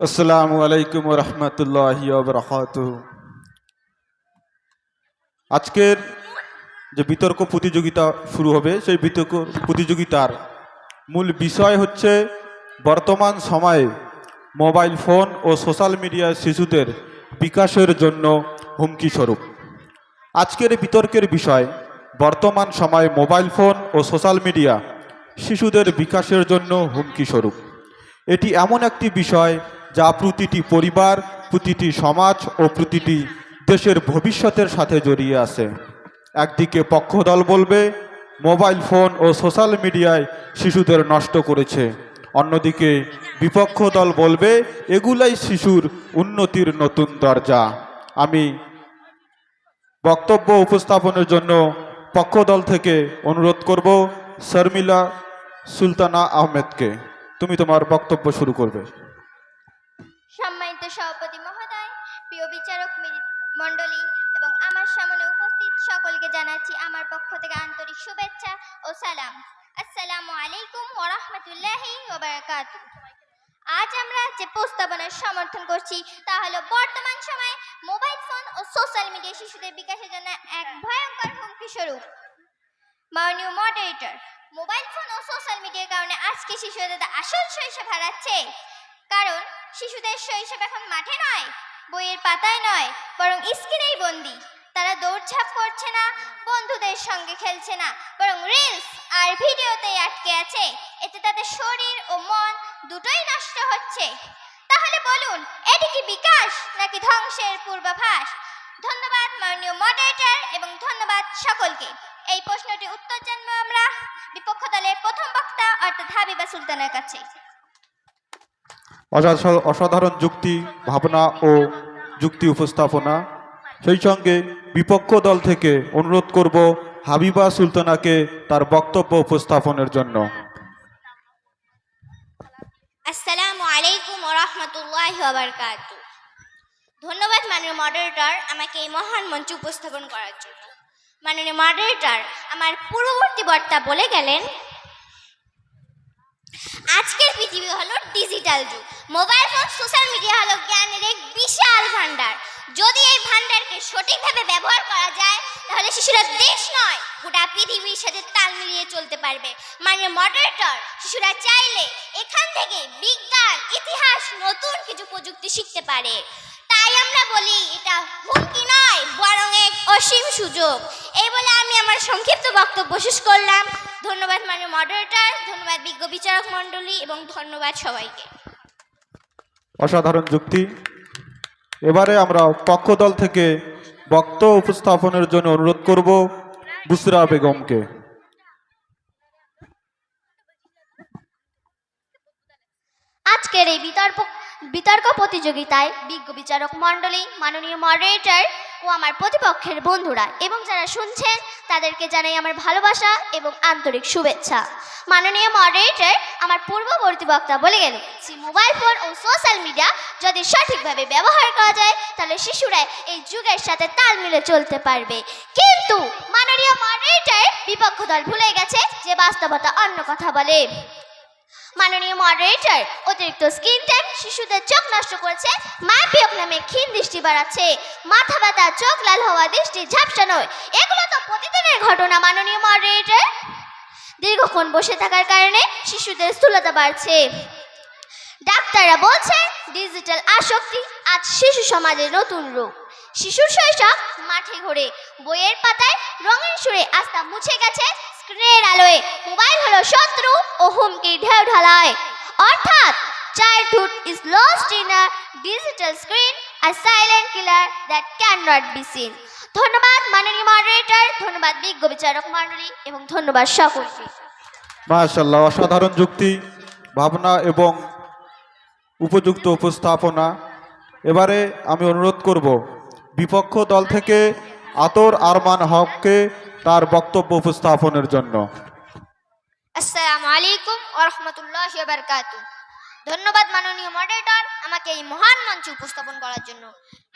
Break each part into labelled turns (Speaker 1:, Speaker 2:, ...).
Speaker 1: আসসালামু আলাইকুম রহমতুল্লাহ বরকাত আজকের যে বিতর্ক প্রতিযোগিতা শুরু হবে, সেই বিতর্ক প্রতিযোগিতার মূল বিষয় হচ্ছে বর্তমান সময়ে মোবাইল ফোন ও সোশ্যাল মিডিয়া শিশুদের বিকাশের জন্য হুমকি স্বরূপ। আজকের বিতর্কের বিষয়, বর্তমান সময়ে মোবাইল ফোন ও সোশ্যাল মিডিয়া শিশুদের বিকাশের জন্য হুমকি স্বরূপ। এটি এমন একটি বিষয় যা প্রতিটি পরিবার, প্রতিটি সমাজ ও প্রতিটি দেশের ভবিষ্যতের সাথে জড়িয়ে আছে। একদিকে পক্ষদল বলবে, মোবাইল ফোন ও সোশ্যাল মিডিয়ায় শিশুদের নষ্ট করেছে। অন্যদিকে বিপক্ষ দল বলবে, এগুলাই শিশুর উন্নতির নতুন দরজা। আমি বক্তব্য উপস্থাপনের জন্য পক্ষদল থেকে অনুরোধ করব শর্মিলা সুলতানা আহমেদকে। তুমি তোমার বক্তব্য শুরু করবে।
Speaker 2: শুভেচ্ছা ও সালাম। আসসালামু আলাইকুম ওয়া রাহমাতুল্লাহি ওয়া বারাকাতুহু আজ আমরা যে প্রস্তাবনার সমর্থন করছি, তা হলো বর্তমান সময়ে মোবাইল ফোন ও সোশ্যাল মিডিয়া শিশুদের বিকাশের জন্য এক ভয়ঙ্কর হুমকি স্বরূপ। মাননীয় মডারেটর মোবাইল ফোন ও সোশ্যাল মিডিয়ার কারণে আজকে শিশুদের আসল শৈশব হারাচ্ছে। কারণ, শিশুদের শৈশব এখন মাঠে নয়, বইয়ের পাতায় নয়, বরং স্ক্রিনেই বন্দি। তারা দৌড়ঝাঁপ করছে না, বন্ধুদের সঙ্গে খেলছে না, বরং রিলস আর ভিডিওতেই আটকে আছে। এতে তাদের শরীর ও মন দুটোই নষ্ট হচ্ছে। তাহলে বলুন, এটি কি বিকাশ নাকি ধ্বংসের পূর্বাভাস? ধন্যবাদ মাননীয় মডারেটর এবং ধন্যবাদ সকলকে। এই প্রশ্নটির উত্তর জানব আমরা বিপক্ষ দলের প্রথম বক্তা অর্থাৎ হাবিবা সুলতানের কাছে।
Speaker 1: অসা- অসাধারণ যুক্তি, ভাবনা ও যুক্তি উপস্থাপনা। সেই সঙ্গে বিপক্ষ দল থেকে অনুরোধ করব হাবিবা সুলতানাকে তার বক্তব্য উপস্থাপনের জন্য।
Speaker 2: আসসালামু আলাইকুম রাহমাতুল্লাহি ধন্যবাদ মাননীয় মডারেটর আমাকে এই মহান মঞ্চে উপস্থাপন করার জন্য। মাননীয় মডারেটর আমার পূর্ববর্তী বক্তা বলে গেলেন, আজকের পৃথিবী হলো ডিজিটাল যুগ। মোবাইল ফোন সোশ্যাল মিডিয়া হলো জ্ঞানের এক বিশাল ভান্ডার যদি এই ভান্ডারকে সঠিকভাবে ব্যবহার করা যায়, তাহলে শিশুরা দেশ নয়, গোটা পৃথিবীর সাথে তাল মিলিয়ে চলতে পারবে। মানে মডারেটর শিশুরা চাইলে এখান থেকে বিজ্ঞান, ইতিহাস, নতুন কিছু প্রযুক্তি শিখতে পারে। তাই আমরা বলি, এটা হুমকি নয়, বরং এক অসীম সুযোগ। এই বলে আমি আমার সংক্ষিপ্ত বক্তব্য শেষ করলাম। ধন্যবাদ মানে মডারেটর ধন্যবাদ বিজ্ঞ বিচারক মণ্ডলী, এবং ধন্যবাদ সবাইকে।
Speaker 1: অসাধারণ যুক্তি। এবারে আমরা পক্ষ দল থেকে বক্ত উপস্থাপনের জন্য অনুরোধ করব বুসরা বেগমকে।
Speaker 2: আজকের এই বিতর্ক বিতর্ক প্রতিযোগিতায় বিজ্ঞ বিচারক মণ্ডলী, মাননীয় মডারেটর ও আমার প্রতিপক্ষের বন্ধুরা এবং যারা শুনছেন, তাদেরকে জানাই আমার ভালোবাসা এবং আন্তরিক শুভেচ্ছা। মাননীয় মডারেটর আমার পূর্ববর্তী বক্তা বলে গেল, যে মোবাইল ফোন ও সোশ্যাল মিডিয়া যদি সঠিকভাবে ব্যবহার করা যায়, তাহলে শিশুরা এই যুগের সাথে তাল মিলে চলতে পারবে। কিন্তু মাননীয় মডারেটর বিপক্ষ দল ভুলে গেছে যে বাস্তবতা অন্য কথা বলে। মাননীয় মডারেটর অতিরিক্ত স্ক্রিন টাইম শিশুদের চোখ নষ্ট করেছে মায়াপিয়ক নামে ক্ষীণ দৃষ্টি বাড়াচ্ছে, মাথা ব্যথা, চোখ লাল হওয়া, দৃষ্টি ঝাপসানো এগুলো তো প্রতিদিনের ঘটনা, মাননীয় মডারেটর দীর্ঘক্ষণ বসে থাকার কারণে শিশুদের স্থূলতা বাড়ছে। ডাক্তাররা বলছে ডিজিটাল আসক্তি আজ শিশু সমাজের নতুন রোগ শিশুর শৈশব মাঠে ঘোরে, বইয়ের পাতায় রঙের সুরে আস্থা মুছে গেছে স্ক্রিনের আলোয় মোবাইল হলো শত্রু ও হুমকি ঢেউ ঢালায় অর্থাৎ childhood is lost in a digital screen a silent killer that can not be seen ধন্যবাদ মাননীয় মডারেটর ধন্যবাদ বিজ্ঞ বিচারক মণ্ডলী, এবং ধন্যবাদ সকলকে।
Speaker 1: মাশাল্লাহ অসাধারণ যুক্তি, ভাবনা এবং উপযুক্ত উপস্থাপনা। এবারে আমি অনুরোধ করব, বিপক্ষ দল থেকে আতর আরমান হককে তার বক্তব্য উপস্থাপনের জন্য।
Speaker 2: আসসালামু আলাইকুম ওয়া রাহমাতুল্লাহি ওয়া বারাকাতুহু ধন্যবাদ মাননীয় মডারেটর আমাকে এই মহান মঞ্চে উপস্থাপন করার জন্য।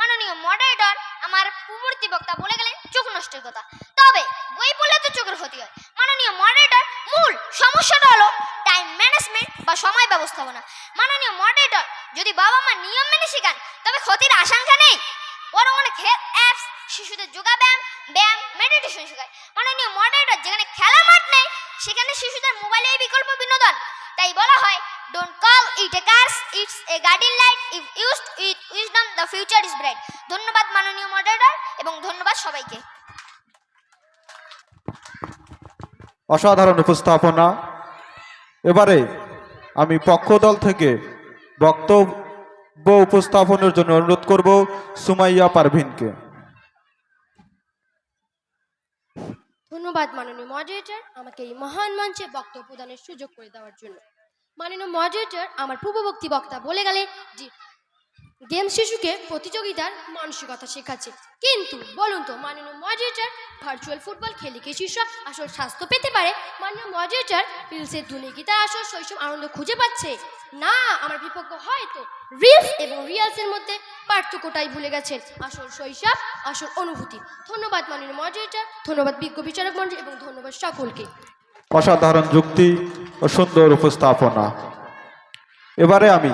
Speaker 2: মাননীয় মডারেটর আমার পূর্ববর্তী বক্তা বলে গেলেন চোখ নষ্টের কথা। তবে বই পড়লে তো চোখের ক্ষতি হয়। মাননীয় মডারেটর মূল সমস্যাটা হলো টাইম ম্যানেজমেন্ট বা সময় ব্যবস্থাপনা। মাননীয় মডারেটর যদি বাবা মা নিয়ম মেনে শেখান, তবে ক্ষতির আশঙ্কা নেই। বরং অনেক হেলথ অ্যাপস শিশুদের যোগাব্যায়াম ব্যায়াম ব্যায়াম মেডিটেশন শেখায়। মাননীয় মডারেটর যেখানে খেলার মাঠ নেই, সেখানে শিশুদের মোবাইলের বিকল্প বিনোদন। তাই বলা হয় don't call it a curse it's a guardian light if used with wisdom the future is bright ধন্যবাদ মাননীয় মডারেটর এবং ধন্যবাদ সবাইকে।
Speaker 1: অসাধারণ উপস্থাপনা। এবারে আমি পক্ষ দল থেকে বক্তব্য উপস্থাপনের জন্য অনুরোধ করব সুমাইয়া পারভিনকে।
Speaker 3: ধন্যবাদ মাননীয় মডারেটর আমাকে এই মহান মঞ্চে বক্তব্য প্রদানের সুযোগ করে দেওয়ার জন্য। মাননীয় মডারেটর আমার পূর্ববর্তী বক্তা বলে গেলে যে গেম শিশুকে প্রতিযোগিতার মানসিকতা শেখাচ্ছে। কিন্তু বলুন তো, মাননীয় মডারেটর ভার্চুয়াল ফুটবল খেলে কি শিশু আসল স্বাস্থ্য পেতে পারে? মাননীয় মডারেটর রিলসের দুনিয়া কি তার আসল শৈশব আনন্দ খুঁজে পাচ্ছে? না, আমার বিপক্ষ হয়তো রিলস এবং রিয়ালসের মধ্যে পার্থক্যটাই ভুলে গেছেন আসল শৈশব, আসল অনুভূতি। ধন্যবাদ মাননীয় মডারেটর ধন্যবাদ বিজ্ঞ বিচারক মন্ডল এবং ধন্যবাদ সকলকে।
Speaker 1: অসাধারণ যুক্তি ও সুন্দর উপস্থাপনা। এবারে আমি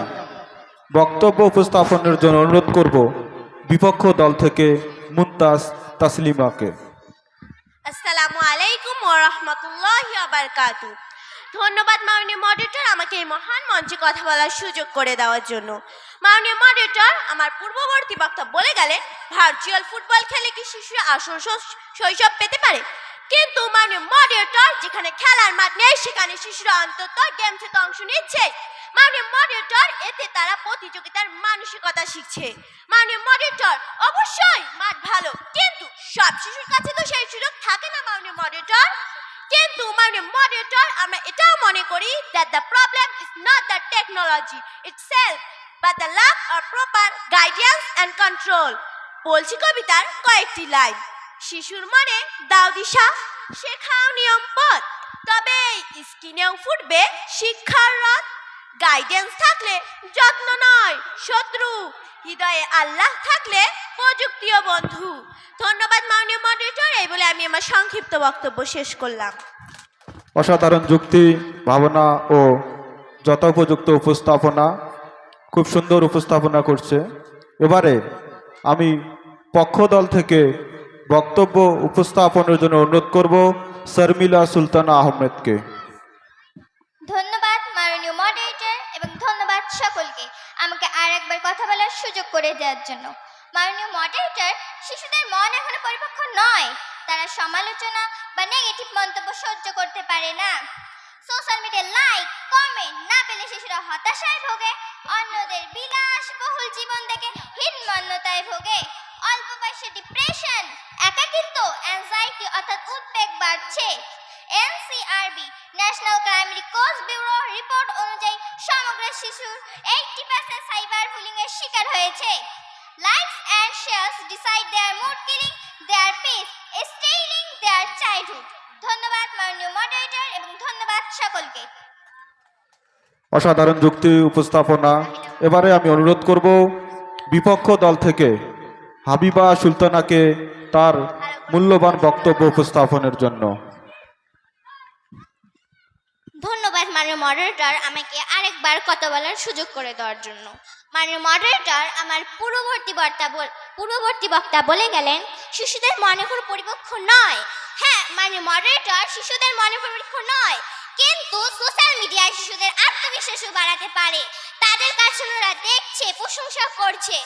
Speaker 1: বক্তব্য উপস্থাপনের জন্য অনুরোধ করব বিপক্ষ দল থেকে মুমতাজ তাসলিমাকে।
Speaker 4: আসসালামু আলাইকুম ও রহমতুল্লাহ বারকাতু ধন্যবাদ মাননীয় মডারেটর আমাকে এই মহান মঞ্চে কথা বলার সুযোগ করে দেওয়ার জন্য। মাননীয় মডারেটর আমার পূর্ববর্তী বক্তা বলে গেলেন ভার্চুয়াল ফুটবল খেলে কি শিশুরা আসল শৈশব পেতে পারে? কিন্তু মাননীয় মডারেটর যেখানে খেলার মাঠ নেই, সেখানে শিশুরা অন্তত গেমসে অংশ নিচ্ছে। মাননীয় মডারেটর এতে তারা প্রতিযোগিতার মানসিকতা শিখছে। মাননীয় মডারেটর অবশ্যই মাঠ ভালো, কিন্তু সব শিশুর কাছে তো সেই সুযোগ থাকে না মাননীয় মডারেটর কিন্তু মাননীয় মডারেটর আমরা এটাও মনে করি that the problem is not the technology itself but the lack or proper guidance and control বলছি কবিতার কয়েকটি লাইন। শিশুর মনে দাও দিশা, শেখাও নিয়ম পথ তবেই স্কিনেও ফুটবে শিক্ষার রথ। গাইডেন্স থাকলে যত্ন নয়, শত্রু। হৃদয়ে আল্লাহ থাকলে প্রযুক্তিও বন্ধু। ধন্যবাদ মাননীয় মডারেটর এই বলে আমি আমার সংক্ষিপ্ত বক্তব্য শেষ করলাম।
Speaker 1: অসাধারণ যুক্তি, ভাবনা ও যথোপযুক্ত উপস্থাপনা, খুব সুন্দর উপস্থাপনা করছে। এবারে আমি পক্ষ দল থেকে বক্তব্য উপস্থাপনের জন্য অনুরোধ করব, শর্মিলা সুলতানা আহমেদকে।
Speaker 2: মাননীয় মডারেটর এবং ধন্যবাদ সকলকে আমাকে আর একবার কথা বলার সুযোগ করে দেওয়ার জন্য। মাননীয় মডারেটর শিশুদের মন এখনও পরিপক্ক নয়। তারা সমালোচনা বা নেগেটিভ মন্তব্য সহ্য করতে পারে না। সোশ্যাল মিডিয়ায় লাইক কমেন্ট না পেলে শিশুরা হতাশায় ভোগে। অন্যদের বিলাসবহুল জীবন দেখে হীনমন্যতায় ভোগে। অল্প বয়সে ডিপ্রেশন একাকিত্ব অ্যাংজাইটি অর্থাৎ উদ্বেগ বাড়ছে। NCRB national crime records bureau report অনুযায়ী সমগ্র শিশুর এইটটি পার্সেন্ট সাইবার বুলিং এর শিকার হয়েছে। Likes and shares decide their mood killing their peace stealing their childhood ধন্যবাদ মাননীয় মডারেটর এবং ধন্যবাদ সকলকে।
Speaker 1: অসাধারণ যুক্তি উপস্থাপনা। এবারে আমি অনুরোধ করব, বিপক্ষ দল থেকে হাবিবা সুলতানাকে তার মূল্যবান বক্তব্য উপস্থাপনের জন্য
Speaker 2: ধন্যবাদ মাননীয় মডারেটর আমাকে আরেকবার কথা বলার সুযোগ করে দেওয়ার জন্য। মাননীয় মডারেটর আমার পূর্ববর্তী বক্তা পূর্ববর্তী বক্তা বলে গেলেন, শিশুদের মনে কোনো পরিপক্ষ নয়। হ্যাঁ মাননীয় মডারেটর শিশুদের মনে পরিপক্ষ নয়। কিন্তু সোশ্যাল মিডিয়ায় শিশুদের আত্মবিশ্বাসও বাড়াতে পারে। তাদের কাছে ওরা দেখছে, প্রশংসা করছে।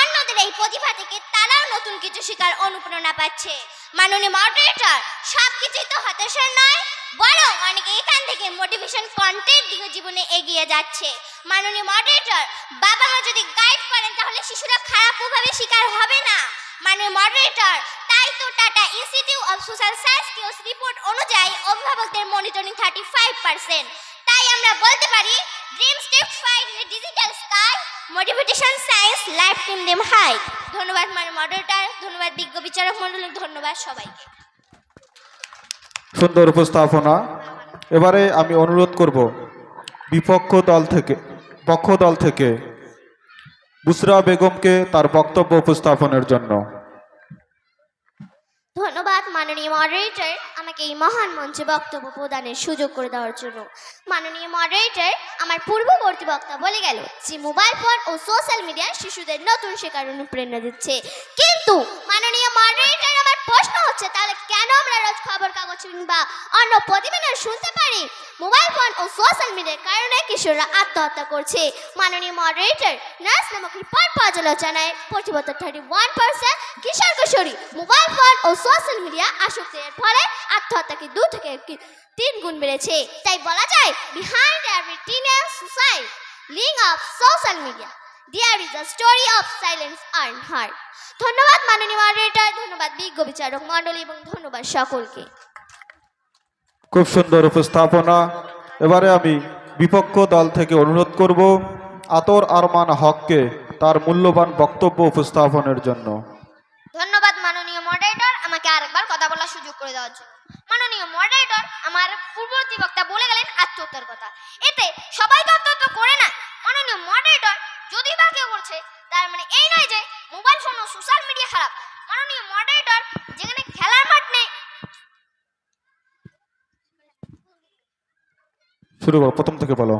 Speaker 2: অন্যদের এই প্রতিভা থেকে তারাও নতুন কিছু শেখার অনুপ্রেরণা পাচ্ছে। মাননীয় মডারেটর সব কিছুই তো হতাশার নয়, বরং অনেকে এখান থেকে মোটিভেশন কন্টেন্ট দিয়ে জীবনে এগিয়ে যাচ্ছে। মাননীয় মডারেটর বাবা মা যদি গাইড করেন, তাহলে শিশুরা খারাপ প্রভাবে শিকার হবে না। মাননীয় মডারেটর তাই Tata Institute of Social Science report অনুযায়ী অভিভাবকদের মনিটরিং থার্টি ফাইভ পার্সেন্ট তাই আমরা বলতে পারি dream step five digital sky motivation science life team them high ধন্যবাদ মাননীয় মডারেটর ধন্যবাদ বিজ্ঞ বিচারক মন্ডল ধন্যবাদ সবাইকে
Speaker 1: সুন্দর উপস্থাপনা। এবারে আমি অনুরোধ করব, বিপক্ষ দল থেকে, পক্ষ দল থেকে, বুসরা বেগমকে তার বক্তব্য উপস্থাপনের জন্য।
Speaker 2: ধন্যবাদ, মাননীয় মডারেটর আমাকে এই মহান মঞ্চে বক্তব্য প্রদানের সুযোগ করে দেওয়ার জন্য। মাননীয় মডারেটর আমার পূর্ববর্তী বক্তা বলে গেল যে মোবাইল ফোন ও সোশ্যাল মিডিয়া শিশুদের নতুন শেখার অনুপ্রেরণা দিচ্ছে। কিন্তু, মাননীয় মডারেটর হচ্ছে, তাহলে কেন আমরা রোজ খবর কাগজ কিংবা অন্য প্রতিবেদন শুনতে পারি? মোবাইল ফোন ও সোশ্যাল মিডিয়ার কারণে কিশোররা আত্মহত্যা করছে। মাননীয় মডারেটর নার্স নামক রিপোর্ট পর্যালোচনায় প্রতিবছর থার্টি ওয়ান পার্সেন্ট কিশোর কিশোরী মোবাইল ফোন ও সোশ্যাল মিডিয়া আসক্তির ফলে আত্মহত্যাকে দু থেকে তিন গুণ বেড়েছে? তাই বলা যায় behind every teenage suicide link of social media there is a story of silence earn hurt ধন্যবাদ মাননীয় মডারেটর ধন্যবাদ বিজ্ঞ বিচারক মণ্ডলী এবং ধন্যবাদ সকলকে।
Speaker 1: খুব সুন্দর উপস্থাপনা। এবারে আমি বিপক্ষ দল থেকে অনুরোধ করব আতর আরমান হককে তার মূল্যবান বক্তব্য উপস্থাপনের জন্য।
Speaker 2: ধন্যবাদ মাননীয় মডারেটর আমাকে আরেকবার কথা বলার সুযোগ করে দেওয়ার জন্য। মাননীয় মডারেটর আমার পূর্ববর্তী বক্তা বলে গেলেন আত্মহত্যার কথা। এতে সবাই তো আত্মহত্যা করে না মাননীয় মডারেটর যদি বা কেউ করছে তার মানে এই নয় যে মোবাইল ফোন ও সোশ্যাল মিডিয়া খারাপ। মাননীয় মডারেটর যেখানে খেলার মাঠ নেই।
Speaker 1: শুরু করো প্রথম থেকে বলো।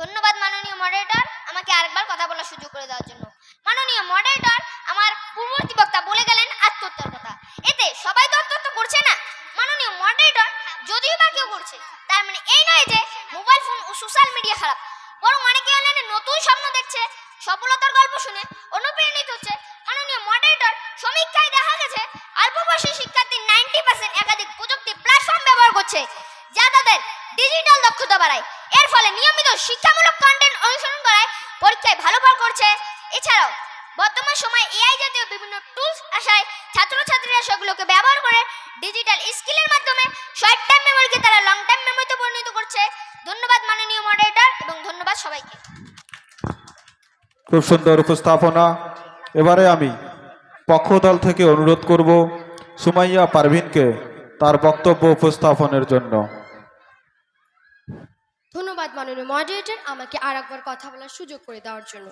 Speaker 2: ধন্যবাদ মাননীয় মডারেটর আমাকে আরেকবার কথা বলার সুযোগ করে দেওয়ার জন্য। মাননীয় মডারেটর আমার পূর্ববর্তী বক্তা বলে গেলেন আত্মহত্যার কথা। এতে সবাই তো আত্মহত্যা করছে না। মাননীয় মডারেটর যদিও বা কেউ করছে, তার মানে এই নয় যে মোবাইল ফোন ও সোশ্যাল মিডিয়া খারাপ। বরং অনেকে অনলাইনে নতুন স্বপ্ন দেখছে, সফলতার গল্প শুনে, অনুপ্রাণিত হচ্ছে। মাননীয় মডারেটর সমীক্ষায় দেখা গেছে, অল্প বয়সী শিক্ষার্থী নাইনটি পার্সেন্ট একাধিক প্রযুক্তি প্ল্যাটফর্ম ব্যবহার করছে, যা তাদের ডিজিটাল দক্ষতা বাড়ায়। এর ফলে নিয়মিত শিক্ষামূলক কন্টেন্ট অনুসরণ করায়, পরীক্ষায় ভালো ফল করছে। এছাড়াও বর্তমান সময়ে এআই জাতীয় বিভিন্ন টুলস আসায় ছাত্রছাত্রীরা সেগুলোকে ব্যবহার করে ডিজিটাল স্কিলের মাধ্যমে শর্ট টাইম মেমোরিকে তারা লং টাইম মেমোরিতে পরিণত করছে। ধন্যবাদ মাননীয় মডারেটর এবং ধন্যবাদ সবাইকে।
Speaker 1: খুব সুন্দর উপস্থাপনা। এবারে আমি পক্ষ দল থেকে অনুরোধ করব সুমাইয়া পারভিনকে তার বক্তব্য উপস্থাপনের জন্য।
Speaker 3: ধন্যবাদ মাননীয় মডারেটর আমাকে আর একবার কথা বলার সুযোগ করে দেওয়ার জন্য।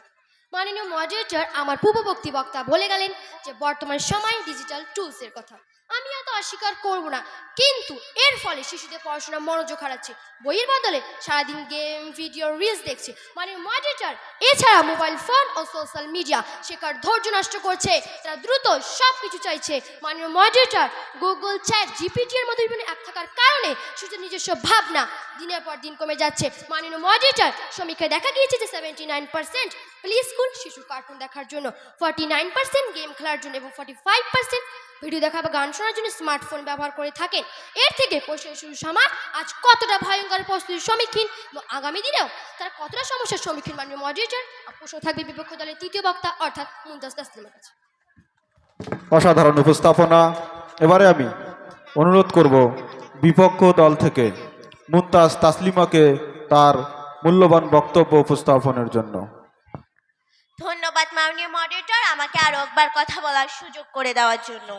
Speaker 3: মাননীয় মডারেটর আমার পূর্ববর্তী বক্তা বলে গেলেন যে বর্তমান সময় ডিজিটাল টুলসের কথা। অস্বীকার করব না। কিন্তু এর ফলে শিশুদের পড়াশোনা মনোযোগ হারাচ্ছে। বইয়ের বদলে সারাদিন গেম ভিডিও রিলস দেখছে। মানে মডারেটর এছাড়া মোবাইল ফোন ও সোশ্যাল মিডিয়া শেখার ধৈর্য নষ্ট করছে। তারা দ্রুত সব কিছু চাইছে। মাননীয় মডারেটর গুগল চ্যাট জিপিটি এর মতো বিভিন্ন অ্যাপ থাকার কারণে শিশুদের নিজস্ব ভাবনা দিনের পর দিন কমে যাচ্ছে। মাননীয় মডারেটর সমীক্ষায় দেখা গিয়েছে যে seventy nine percent play school শিশু কার্টুন দেখার জন্য ফর্টি নাইন পার্সেন্ট গেম খেলার জন্য এবং ফর্টি ফাইভ পার্সেন্ট ভিডিও দেখা বা গান শোনার জন্য স্মার্টফোন ব্যবহার করে থাকেন। এর থেকে পরিষেবা শিশু সমাজ আজ কতটা ভয়ঙ্কর পরিস্থিতির সম্মুখীন আগামী দিনেও তারা কতটা সমস্যার সম্মুখীন মাননীয় মডারেটর প্রশ্ন থাকবে বিপক্ষ দলের তৃতীয় বক্তা, অর্থাৎ মুমতাজ তাসলিমের কাছে।
Speaker 1: অসাধারণ উপস্থাপনা। এবারে আমি অনুরোধ করব বিপক্ষ দল থেকে মুমতাজ তাসলিমাকে তার মূল্যবান বক্তব্য উপস্থাপনের জন্য।
Speaker 4: আমাকে আরও একবার কথা বলার সুযোগ করে দেওয়ার জন্য।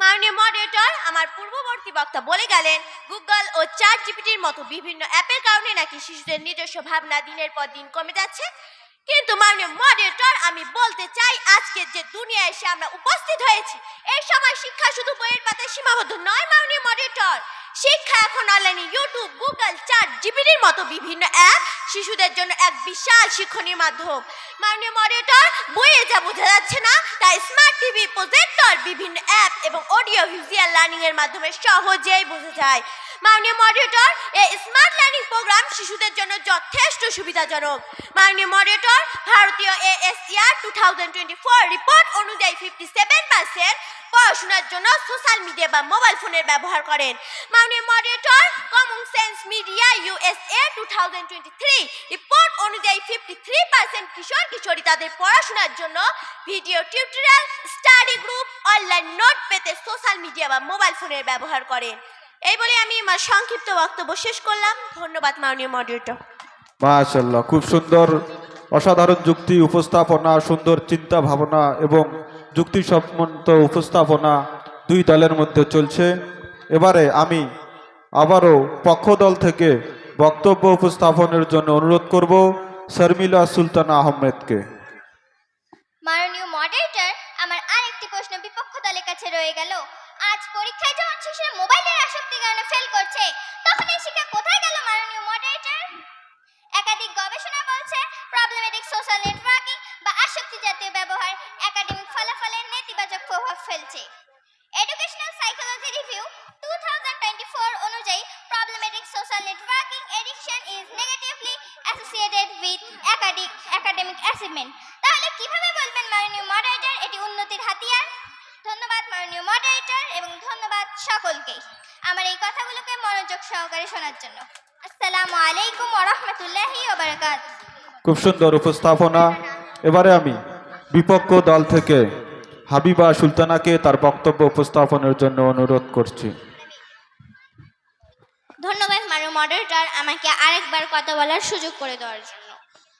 Speaker 4: মাননীয় মডারেটর আমার পূর্ববর্তী বক্তা বলে গেলেন গুগল ও চার জিপিটির মতো বিভিন্ন অ্যাপের কারণে নাকি শিশুদের নিজস্ব ভাবনা দিনের পর দিন কমে যাচ্ছে। কিন্তু মাননীয় মডারেটর আমি বলতে চাই আজকে যে দুনিয়ায় এসে আমরা উপস্থিত হয়েছি এই সময় শিক্ষা শুধু বইয়ের পাতায় সীমাবদ্ধ নয়, মাননীয় মডারেটর শিক্ষা এখন অনলাইনে ইউটিউব গুগল চাট জিপিটির মতো বিভিন্ন অ্যাপ শিশুদের জন্য এক বিশাল শিক্ষণীয় মাধ্যম। মাননীয় মডারেটর বইয়ে যা বোঝা যাচ্ছে না, তাই স্মার্ট টিভি প্রজেক্টর বিভিন্ন অ্যাপ এবং অডিও ভিজুয়াল লার্নিং এর মাধ্যমে সহজেই বোঝা যায়। মাননীয় মডারেটর এই স্মার্ট লার্নিং প্রোগ্রাম শিশুদের জন্য যথেষ্ট সুবিধাজনক। মাননীয় মডারেটর ভারতীয় ASER two thousand twenty four report অনুযায়ী ফিফটি সেভেন পার্সেন্ট পড়াশোনার জন্য সোশ্যাল মিডিয়া বা মোবাইল ফোনের ব্যবহার করেন। মাননীয় moderator common sense media USA two thousand three report অনুযায়ী ফিফটি থ্রি পার্সেন্ট কিশোর, কিশোরী তাদের পড়াশোনার জন্য video tutorial study group online note পেতে সোশ্যাল মিডিয়া বা মোবাইল ফোনের ব্যবহার করেন। এই বলে আমি আমার সংক্ষিপ্ত বক্তব্য শেষ করলাম। ধন্যবাদ মাননীয় মডারেটর
Speaker 1: মাশাল্লাহ খুব সুন্দর, অসাধারণ যুক্তি, উপস্থাপনা, সুন্দর চিন্তা ভাবনা এবং যুক্তিসম্মত উপস্থাপনা দুই দলের মধ্যে চলছে। এবারে আমি আবারও পক্ষ দল থেকে বক্তব্য উপস্থাপনের জন্য অনুরোধ করব শর্মিলা সুলতানা আহমেদকে।
Speaker 2: মাননীয় রয়ে আজ ফেল করছে, তখন এই শিক্ষা কোথায় গেল মাননীয় মডারেটর? একাধিক গবেষণা বলছে প্রবলেমেটিক সোশ্যাল নেটওয়ার্কিং বা আসক্তি জাতীয় ব্যবহার একাডেমিক ফলাফলের নেতিবাচক প্রভাব ফেলছে। এডুকেশনাল সাইকোলজি রিভিউ 2024 অনুযায়ী problematic social networking addiction is negatively associated with academic academic achievement তাহলে কীভাবে বলবেন মাননীয় মডারেটর এটি উন্নতির হাতিয়ার? ধন্যবাদ মাননীয় মডারেটর এবং ধন্যবাদ সকলকে। আমার এই কথাগুলোকে মনোযোগ সহকারে শোনার জন্য। আসসালামু আলাইকুম ওয়া রাহমাতুল্লাহি ওয়া বারাকাতুহু।
Speaker 1: খুব সুন্দর উপস্থাপনা। এবারে আমি বিপক্ষ দল থেকে হাবিবা সুলতানাকে তার বক্তব্য উপস্থাপনের জন্য অনুরোধ করছি।
Speaker 2: ধন্যবাদ মাননীয় মডারেটর আমাকে আরেকবার কথা বলার সুযোগ করে দেওয়ার জন্য।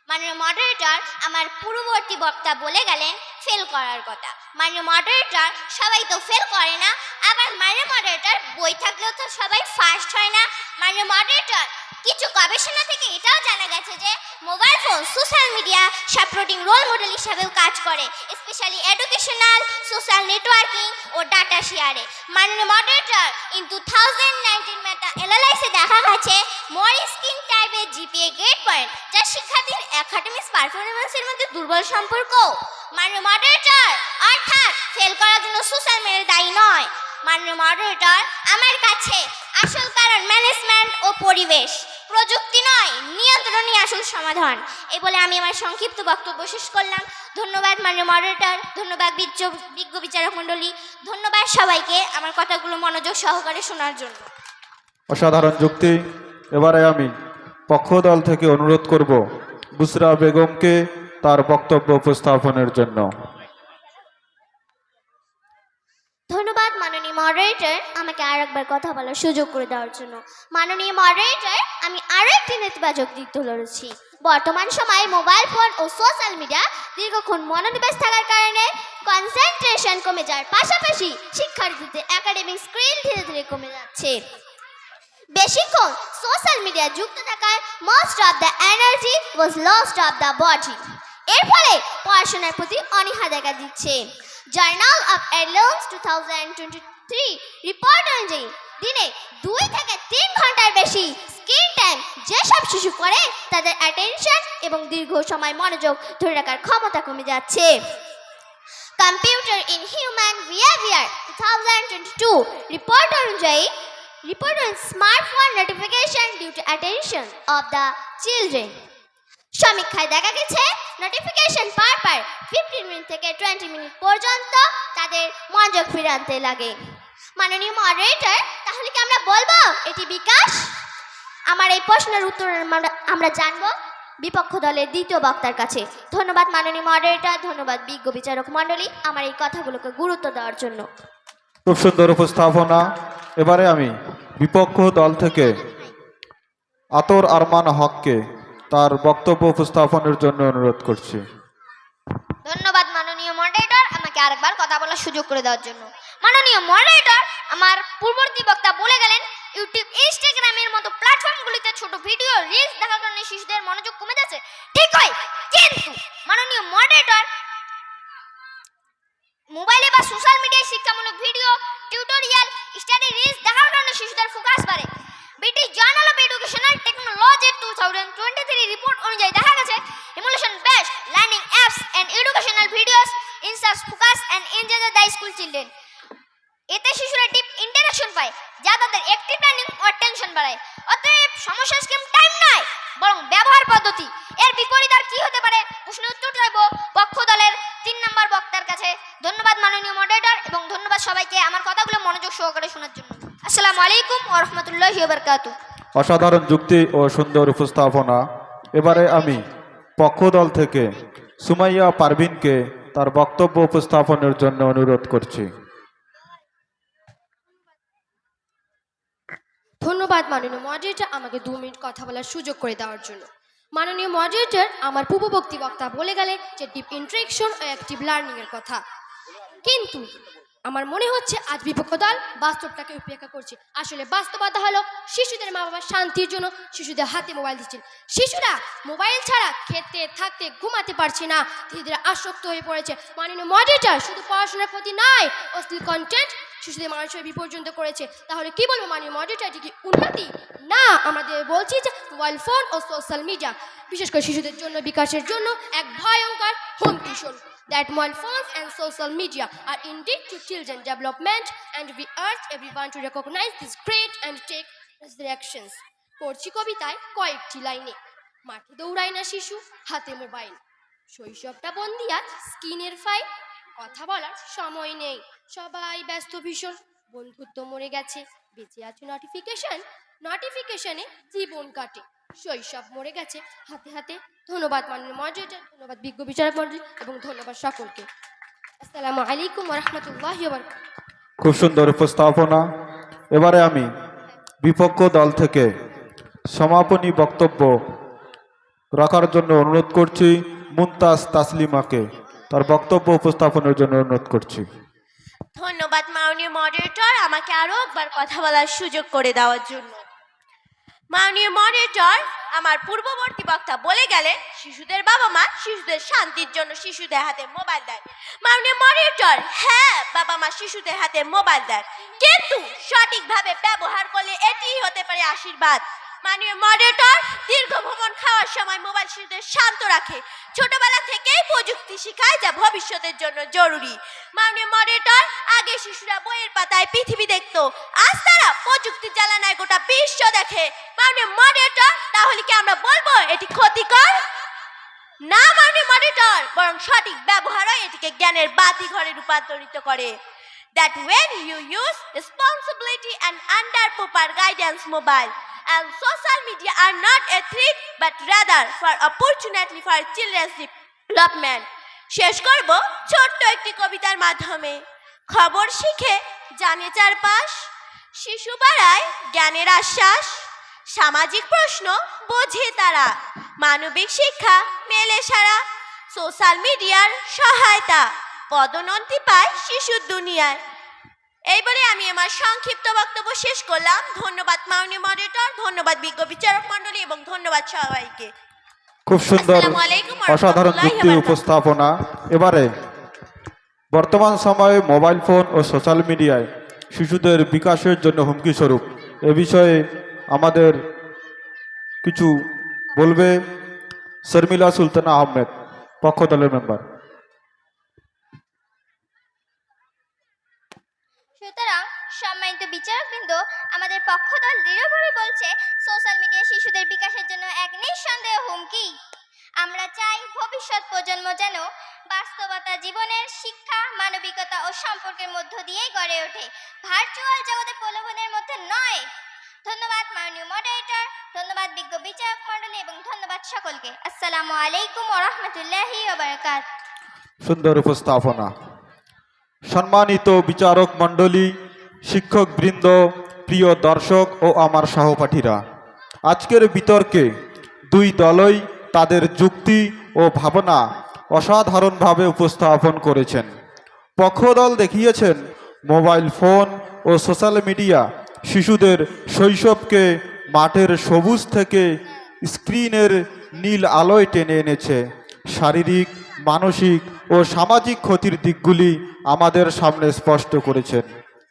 Speaker 2: মাননীয় মডারেটর আমার পূর্ববর্তী বক্তা বলে গেলেন ফেল করার কথা। মাননীয় মডারেটর সবাই তো ফেল করে না, আবার মাননীয় মডারেটর বই থাকলেও তো সবাই ফার্স্ট হয় না। মাননীয় মডারেটর কিছু গবেষণা থেকে এটাও জানা গেছে যে mobile phone social media supporting role model হিসাবেও কাজ করে স্পেশালি এডুকেশনাল সোশ্যাল নেটওয়ার্কিং ও ডাটা শেয়ারে মাননীয় moderator in two thousand nineteen meta অ্যানালাইসে দেখা গেছে মোর স্কিন টাইপের জিপিএ গ্রেড পয়েন্ট যা শিক্ষার্থীর একাডেমিক্স পারফরমেন্সের মধ্যে দুর্বল সম্পর্ক। মাননীয় মডারেটর অর্থাৎ ফেল করার জন্য সোশ্যাল মিডিয়া দায়ী নয়। মাননীয় মডারেটর আমার কাছে আসল কারণ ম্যানেজমেন্ট ও পরিবেশ। প্রযুক্তি নয়, নিয়ন্ত্রণই আসল সমাধান। এই বলে আমি আমার সংক্ষিপ্ত বক্তব্য শেষ করলাম। ধন্যবাদ মাননীয় মডারেটর ধন্যবাদ বিজ্ঞ বিজ্ঞ বিচারক মণ্ডলী। ধন্যবাদ সবাইকে আমার কথাগুলো মনোযোগ সহকারে শোনার জন্য।
Speaker 1: অসাধারণ যুক্তি। এবারে আমি পক্ষ দল থেকে অনুরোধ করব, বুসরা বেগমকে তার বক্তব্য উপস্থাপনের জন্য।
Speaker 2: ধন্যবাদ, মাননীয় মডারেটর আমাকে আর একবার কথা বলার সুযোগ করে দেওয়ার জন্য। মাননীয় মডারেটর আমি আরও একটি নেতিবাচক দিক তুলে ধরেছি। বর্তমান সময়ে মোবাইল ফোন ও সোশ্যাল মিডিয়া দীর্ঘক্ষণ মনোনিবেশ থাকার কারণে কনসেন্ট্রেশন কমে যাওয়ার পাশাপাশি শিক্ষার্থীদের একাডেমিক স্ক্রিন ধীরে ধীরে কমে যাচ্ছে। বেশিক্ষণ সোশ্যাল মিডিয়া যুক্ত থাকায় most of the energy was lost of the body এর ফলে পড়াশোনার প্রতি অনীহা দেখা দিচ্ছে। Journal of adolescence two thousand twenty three report অনুযায়ী দিনে দুই থেকে তিন ঘণ্টার বেশি স্ক্রিন টাইম যেসব শিশু করে তাদের অ্যাটেনশন এবং দীর্ঘ সময় মনোযোগ ধরে রাখার ক্ষমতা কমে যাচ্ছে। Computer in human behaviour two thousand twenty two report অনুযায়ী, report on smartphone notification due to attention of the children সমীক্ষায় দেখা গেছে notification per per fifteen minute থেকে টোয়েন্টি মিনিট পর্যন্ত তাদের মনোযোগ ফিরে আনতে লাগে। মাননীয় মডারেটর তাহলে কি আমরা বলব? এটি বিকাশ? আমার এই প্রশ্নের উত্তর আমরা- জানব বিপক্ষ দলের দ্বিতীয় বক্তার কাছে। ধন্যবাদ মাননীয় মডারেটর ধন্যবাদ বিজ্ঞ বিচারক মণ্ডলী আমার এই কথাগুলোকে গুরুত্ব দেওয়ার জন্য।
Speaker 1: খুব সুন্দর উপস্থাপনা। এবারে আমি বিপক্ষ দল থেকে আতর আরমান হককে তার বক্তব্য উপস্থাপনের জন্য অনুরোধ করছি।
Speaker 2: ধন্যবাদ মাননীয় মডারেটর আমাকে আরেকবার কথা বলার সুযোগ করে দেওয়ার জন্য। মাননীয় মডারেটর আমার পূর্ববর্তী বক্তা বলে গেলেন ইউটিউব ইনস্টাগ্রামের মতো প্ল্যাটফর্মগুলিতে ছোট ভিডিও রিলস দেখার কারণে শিশুদের মনোযোগ কমে যাচ্ছে। ঠিক হয়, কিন্তু মাননীয় মডারেটর মোবাইলে বা সোশ্যাল মিডিয়ায়
Speaker 1: অসাধারণ যুক্তি ও সুন্দর উপস্থাপনা। এবারে আমি পক্ষ দল থেকে সুমাইয়া পারভিনকে তার বক্তব্য উপস্থাপনের জন্য অনুরোধ করছি।
Speaker 3: ধন্যবাদ মাননীয় মডারেটর আমাকে দু মিনিট কথা বলার সুযোগ করে দেওয়ার জন্য। মাননীয় মডারেটর আমার পূর্ববর্তী বক্তা বলে গেলে যে ডিপ ইন্টারেকশন ও অ্যাক্টিভ লার্নিংয়ের কথা। কিন্তু আমার মনে হচ্ছে আজ বিপক্ষ দল বাস্তবটাকে উপেক্ষা করছে। আসলে বাস্তবতা হলো শিশুদের মা বাবা শান্তির জন্য শিশুদের হাতে মোবাইল দিচ্ছেন। শিশুরা মোবাইল ছাড়া খেতে, থাকতে, ঘুমাতে পারছে না। ধীরে ধীরে আসক্ত হয়ে পড়েছে। মাননীয় মডারেটার শুধু পড়াশোনার প্রতি নয়, অশ্লীল কন্টেন্ট শিশুদের মানুষের বিপর্যন্ত করেছে। তাহলে কি বলব মাননীয় মডারেটার এটি কি উন্নতি? না আমাদের বলছি যে মোবাইল ফোন ও সোশ্যাল মিডিয়া বিশেষ করে শিশুদের জন্য, বিকাশের জন্য এক ভয়ঙ্কর হুমকি স্বরূপ। That mobile phones and social media are indeed to children development and we urge everyone to recognize this great and take necessary actions পড়ছি কবিতায় কয়েকটি লাইনে মাঠে দৌড়ায় না শিশু হাতে মোবাইল শৈশবটা বন্দি আজ স্কিনের ফাইল কথা বলার সময় নেই সবাই ব্যস্ত ভীষণ বন্ধুত্ব মরে গেছে বেঁচে আছে নোটিফিকেশন নোটিফিকেশনে জীবন কাটে শৈশব মরে গেছে। হাতে হাতে ধন্যবাদ মাননীয় মডারেটর ধন্যবাদ বিজ্ঞ বিচারক মন্ডলী এবং ধন্যবাদ সকলকে। আসসালামু আলাইকুম রহমতুল্লাহ
Speaker 1: খুব সুন্দর উপস্থাপনা। এবারে আমি বিপক্ষ দল থেকে সমাপনী বক্তব্য রাখার জন্য অনুরোধ করছি মুমতাজ তাসলিমাকে। তার বক্তব্য উপস্থাপনের জন্য অনুরোধ করছি।
Speaker 4: ধন্যবাদ মাননীয় মডারেটর আমাকে আরও একবার কথা বলার সুযোগ করে দেওয়ার জন্য। মাননীয় মনিটর, আমার পূর্ববর্তী বক্তা বলে গেলে শিশুদের বাবা মা শিশুদের শান্তির জন্য শিশুদের হাতে মোবাইল দেয়। মাননীয় মনিটর হ্যাঁ বাবা মা শিশুদের হাতে মোবাইল দেয়। কিন্তু সঠিকভাবে ব্যবহার করলে এটিই হতে পারে আশীর্বাদ। মাননীয় মডারেটর দীর্ঘ ভ্রমণ খাওয়ার সময় মোবাইল শিশুদের শান্ত রাখে। ছোটবেলা থেকেই প্রযুক্তি শেখায় যা ভবিষ্যতের জন্য জরুরি। মাননীয় মডারেটর আগে শিশুরা বইয়ের পাতায় পৃথিবী দেখতো, আজ তারা প্রযুক্তির জ্বালানায় গোটা বিশ্ব দেখে। মাননীয় মডারেটর তাহলে কি আমরা বলব এটি ক্ষতিকর? না, মাননীয় মডারেটর বরং সঠিক ব্যবহারই এটিকে জ্ঞানের বাতি ঘরে রূপান্তরিত করে। That when you use responsibility and under proper guidance mobile and social media are not a threat, but rather for opportunity for children's development. শেষ করব ছোট্ট একটি কবিতার মাধ্যমে। খবর শিখে জানে চারপাশ, শিশু বাড়ায় জ্ঞানের আশ্বাস, সামাজিক প্রশ্ন বোঝে তারা, মানবিক শিক্ষা মেলে সারা সোশ্যাল মিডিয়ার সহায়তা, পদোন্নতি পায় শিশুর দুনিয়ায়। এই বলে আমি আমার সংক্ষিপ্ত বক্তব্য শেষ করলাম। ধন্যবাদ মাননীয় মডারেটর ধন্যবাদ বিজ্ঞ বিচারক মণ্ডলী এবং ধন্যবাদ সবাইকে।
Speaker 1: খুব সুন্দর অসাধারণ যুক্তি উপস্থাপনা। এবারে বর্তমান সময়ে মোবাইল ফোন ও সোশ্যাল মিডিয়ায় শিশুদের বিকাশের জন্য হুমকি স্বরূপ। এ বিষয়ে আমাদের কিছু বলবে শর্মিলা সুলতানা আহমেদ পক্ষ দলের মেম্বার
Speaker 2: সুতরাং সম্মানিত বিচারকবৃন্দ আমাদের পক্ষদল দৃঢ়ভাবে বলছে সোশ্যাল মিডিয়া শিশুদের বিকাশের জন্য এক নিঃসন্দেহ হুমকি। আমরা চাই ভবিষ্যৎ প্রজন্ম যেন বাস্তবতা, জীবনের শিক্ষা, মানবিকতা ও সম্পর্কের মধ্য দিয়েই গড়ে ওঠে। ভার্চুয়াল জগতে প্রলোভনের মধ্যে নয়। ধন্যবাদ, মাননীয় মডারেটর ধন্যবাদ, বিজ্ঞ বিচারক মণ্ডলী, এবং ধন্যবাদ সকলকে। আসসালামু আলাইকুম ওরহমতুল্লাহি ওবরাকাত
Speaker 1: সুন্দর উপস্থাপনা। সম্মানিত বিচারক মণ্ডলী শিক্ষক বৃন্দ প্রিয় দর্শক ও আমার সহপাঠীরা, আজকের বিতর্কে দুই দলই তাদের যুক্তি ও ভাবনা অসাধারণভাবে উপস্থাপন করেছেন। পক্ষদল দেখিয়েছেন, মোবাইল ফোন ও সোশ্যাল মিডিয়া শিশুদের শৈশবকে মাঠের সবুজ থেকে স্ক্রিনের নীল আলোয় টেনে এনেছে। শারীরিক, মানসিক ও সামাজিক ক্ষতির দিকগুলি আমাদের সামনে স্পষ্ট করেছেন।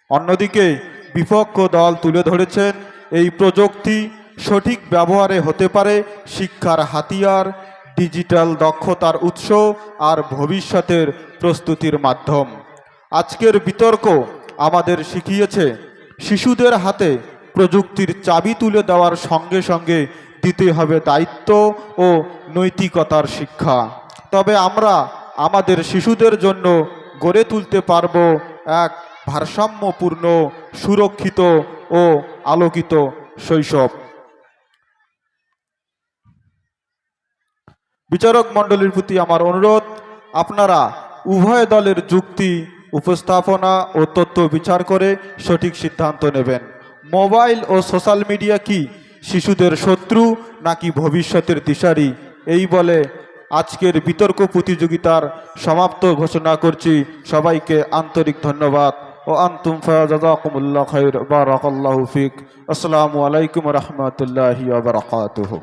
Speaker 1: অন্যদিকে বিপক্ষ দল তুলে ধরেছেন। এই প্রযুক্তি সঠিক ব্যবহারে হতে পারে, শিক্ষার হাতিয়ার, ডিজিটাল দক্ষতার উৎস আর ভবিষ্যতের প্রস্তুতির মাধ্যম। আজকের বিতর্ক আমাদের শিখিয়েছে, শিশুদের হাতে প্রযুক্তির চাবি তুলে দেওয়ার সঙ্গে সঙ্গে দিতে হবে দায়িত্ব ও নৈতিকতার শিক্ষা। তবে আমরা আমাদের শিশুদের জন্য গড়ে তুলতে পারব এক ভারসাম্যপূর্ণ, সুরক্ষিত ও আলোকিত শৈশব। বিচারক মণ্ডলীর প্রতি আমার অনুরোধ, আপনারা উভয় দলের যুক্তি, উপস্থাপনা ও তথ্য বিচার করে সঠিক সিদ্ধান্ত নেবেন। মোবাইল ও সোশ্যাল মিডিয়া কি শিশুদের শত্রু নাকি ভবিষ্যতের দিশারি? এই বলে আজকের বিতর্ক প্রতিযোগিতার সমাপ্ত ঘোষণা করছি। সবাইকে আন্তরিক ধন্যবাদ। ও আন্তুম ফাজাকুমুল্লাহ খাইর বারাকাল্লাহু ফিক। আসসালামু আলাইকুম রহমতুল্লাহি ওয়া বারাকাতুহু।